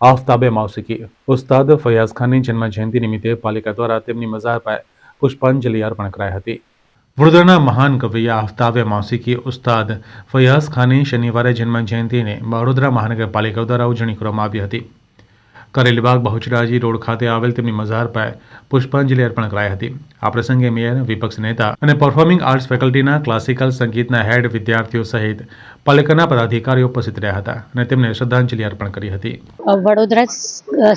આફતાબે માવસીકી ઉસ્તાદ ફયાઝ ખાનની જન્મ જયંતિ નિમિત્તે પાલિકા દ્વારા તેમની મઝાર પર પુષ્પાંજલિ અર્પણ કરાઈ હતી. વડોદરાના મહાન કવિ આફતાબે માવસીકી ઉસ્તાદ ફયાઝ ખાનની શનિવારે જન્મ જયંતિને વડોદરા મહાનગરપાલિકા દ્વારા ઉજવણી કરવામાં આવી હતી. કરેલીબાગ બહુચરાજી રોડ ખાતે આવેલ તેમની મઝાર પર પુષ્પાંજલિ અર્પણ કરાઈ હતી. આ પ્રસંગે મેયર, વિપક્ષ નેતા અને પરફોર્મિંગ આર્ટ્સ ફેકલ્ટીના ક્લાસિકલ સંગીતના હેડ વિદ્યાર્થીઓ સહિત પાલિકાના પદાધિકારીઓ ઉપસ્થિત રહ્યા હતા અને તેમને શ્રદ્ધાંજલિ અર્પણ કરી હતી. વડોદરા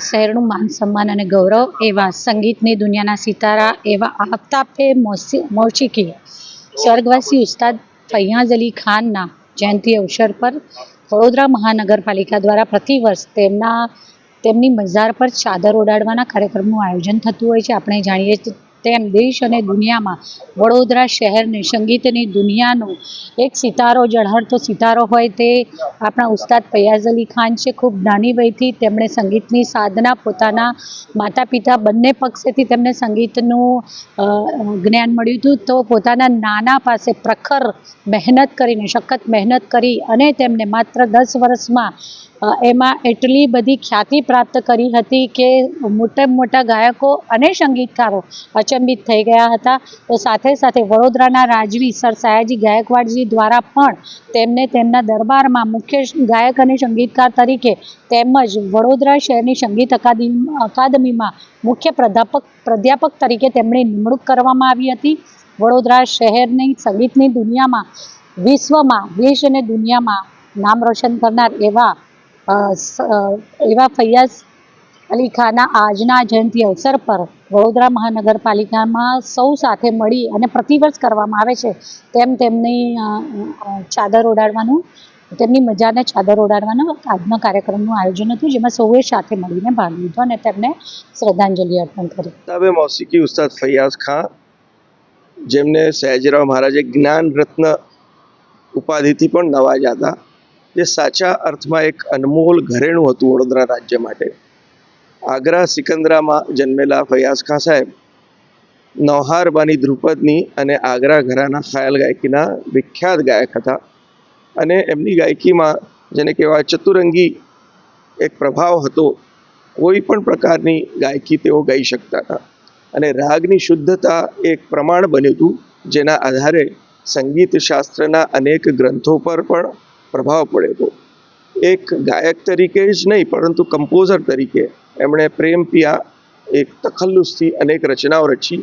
શહેરનું માન સન્માન અને ગૌરવ એવા સંગીતની દુનિયાના સિતારા એવા આફતાબે મોશિકી સ્વર્ગવાસી ઉસ્તાદ ફૈયાઝ અલી ખાનના જયંતિ અવસર પર વડોદરા મહાનગરપાલિકા દ્વારા પ્રતિવર્ષ તેમના તેમની મઝાર પર ચાદર ઓડાડવાના કાર્યક્રમનું આયોજન થતું હોય છે. આપણે જાણીએ તેમ દેશ અને દુનિયામાં વડોદરા શહેરને સંગીતની દુનિયાનો એક સિતારો ઝળહળતો સિતારો હોય તે આપણા ઉસ્તાદ ફૈયાઝ અલી ખાન છે. ખૂબ નાની વયથી તેમણે સંગીતની સાધના પોતાના માતા પિતા બંને પક્ષેથી તેમને સંગીતનું જ્ઞાન મળ્યું હતું. તો પોતાના નાના પાસે પ્રખર મહેનત કરીને, સખત મહેનત કરી અને તેમને માત્ર દસ વર્ષમાં એમાં એટલી બધી ખ્યાતિ પ્રાપ્ત કરી હતી કે મોટા મોટા ગાયકો અને સંગીતકારો અચંબિત થઈ ગયા હતા. તો સાથે સાથે વડોદરાના રાજવી સર સયાજી ગાયકવાડજી દ્વારા પણ તેમને તેમના દરબારમાં મુખ્ય ગાયક અને સંગીતકાર તરીકે તેમજ વડોદરા શહેરની સંગીત અકાદમી, અકાદમીમાં મુખ્ય પ્રાધ્યાપક પ્રાધ્યાપક તરીકે તેમની નિમણૂક કરવામાં આવી હતી. વડોદરા શહેરની સંગીતની દુનિયામાં વિશ્વમાં, દેશ અને દુનિયામાં નામ રોશન કરનાર એવા એવા ફૈયાઝ અલી ખાનના આજના જયંતિ અવસર પર વડોદરા મહાનગરપાલિકામાં સૌ સાથે મળી અને પ્રતિવર્ષ કરવામાં આવે છે. તેમ તેમની ચાદર ઓડાડવાનું તેમની મજાને ચાદર ઓઢાડવાનો આજનો કાર્યક્રમનું આયોજન હતું, જેમાં સૌએ સાથે મળીને ભાગ લીધો અને તેમને શ્રદ્ધાંજલિ અર્પણ કરી. હવે મૌસિકી ઉસ્તાદ ફૈયાઝ ખાન, જેમને સયાજીરાવ મહારાજે જ્ઞાન રત્ન ઉપાધિથી પણ નવાજ્યા હતા. જે સાચા અર્થમાં એક અનમોલ ઘરેણું હતું વડોદરા રાજ્ય માટે. આગ્રા, સિકંદરામાં જન્મેલા ફૈયાઝ ખાં સાહેબ નૌહારબાની ધ્રુપદની અને આગ્રા ઘરાના ખ્યાલ ગાયકીના વિખ્યાત ગાયક હતા અને એમની ગાયકીમાં, જેને કહેવાય ચતુરંગી, એક પ્રભાવ હતો, કોઈ પણ પ્રકારની ગાયકી તેઓ ગાઈ શકતા હતા. અને રાગની શુદ્ધતા એક પ્રમાણ બન્યું હતું, જેના આધારે સંગીત શાસ્ત્રના અનેક ગ્રંથો પર પણ પ્રભાવ પડ્યો તો એક ગાયક તરીકે જ નહીં, પરંતુ કમ્પોઝર તરીકે એમણે પ્રેમ પિયા એક તખલ્લુસથી અનેક રચનાઓ રચી.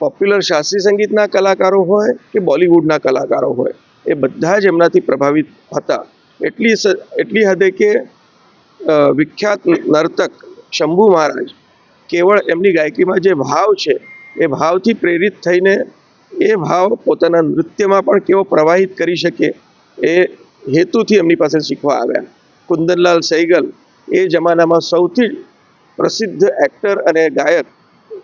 પોપ્યુલર શાસ્ત્રીય સંગીતના કલાકારો હોય કે બોલિવૂડના કલાકારો હોય, એ બધા જ એમનાથી પ્રભાવિત હતા. એટલી એટલી હદે કે વિખ્યાત નર્તક શંભુ મહારાજ કેવળ એમની ગાયકીમાં જે ભાવ છે, એ ભાવથી પ્રેરિત થઈને એ ભાવ પોતાના નૃત્યમાં પણ કેવો પ્રવાહિત કરી શકે એ હેતુથી એમની પાસે શીખવા આવ્યા. કુંદનલાલ સૈગલ એ જમાનામાં સૌથી પ્રસિદ્ધ એક્ટર અને ગાયક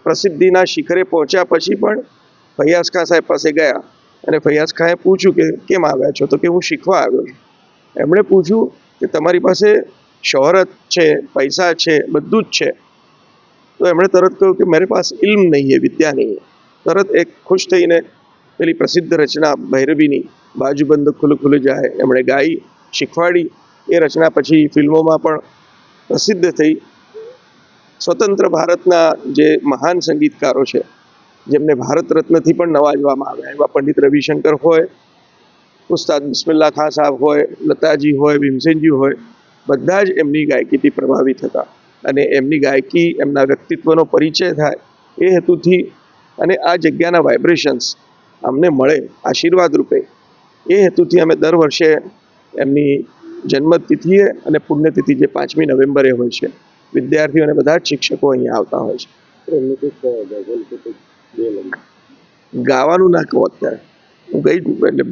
પ્રસિદ્ધિના શિખરે પહોંચ્યા પછી પણ ફૈયાઝ ખાન સાહેબ પાસે ગયા અને ફૈયાઝ ખાંએ પૂછ્યું કે કેમ આવ્યા છો? તો કે હું શીખવા આવ્યો છું. એમણે પૂછ્યું કે તમારી પાસે શોહરત છે, પૈસા છે, બધું જ છે. તો એમણે તરત કહ્યું કે મારી પાસ ઇલ્મ નહીં હે, વિદ્યા નહીં તરત એક ખુશ થઈને પેલી પ્રસિદ્ધ રચના ભૈરવીની બાજુબંધ ખુલ્લું ખુલ્લું જાય. એમણે ગાઈ, શીખવાડી. એ રચના પછી ફિલ્મોમાં પણ પ્રસિદ્ધ થઈ. સ્વતંત્ર ભારતના જે મહાન સંગીતકારો છે, જેમને ભારત રત્નથી પણ નવાજવામાં આવ્યા. એવા પંડિત રવિશંકર હોય, ઉસ્તાદ બિસ્મિલ્લા ખાન સાહેબ હોય, લતાજી હોય, ભીમસેનજી હોય, બધા જ એમની ગાયકીથી પ્રભાવિત હતા. અને એમની ગાયકી, એમના વ્યક્તિત્વનો પરિચય થાય એ હેતુથી અને આ જગ્યાના વાઇબ્રેશન્સ અમને મળે આશીર્વાદ રૂપે. એ હેતુથી અમે દર વર્ષે એમની જન્મતિથિએ અને પુણ્યતિથિ જે પાંચમી નવેમ્બરે હોય છે વિદ્યાર્થીઓ અને બધા જ શિક્ષકો અહીંયા આવતા હોય છે. ગાવાનું ના કહો અત્યારે. હું ગઈ એટલે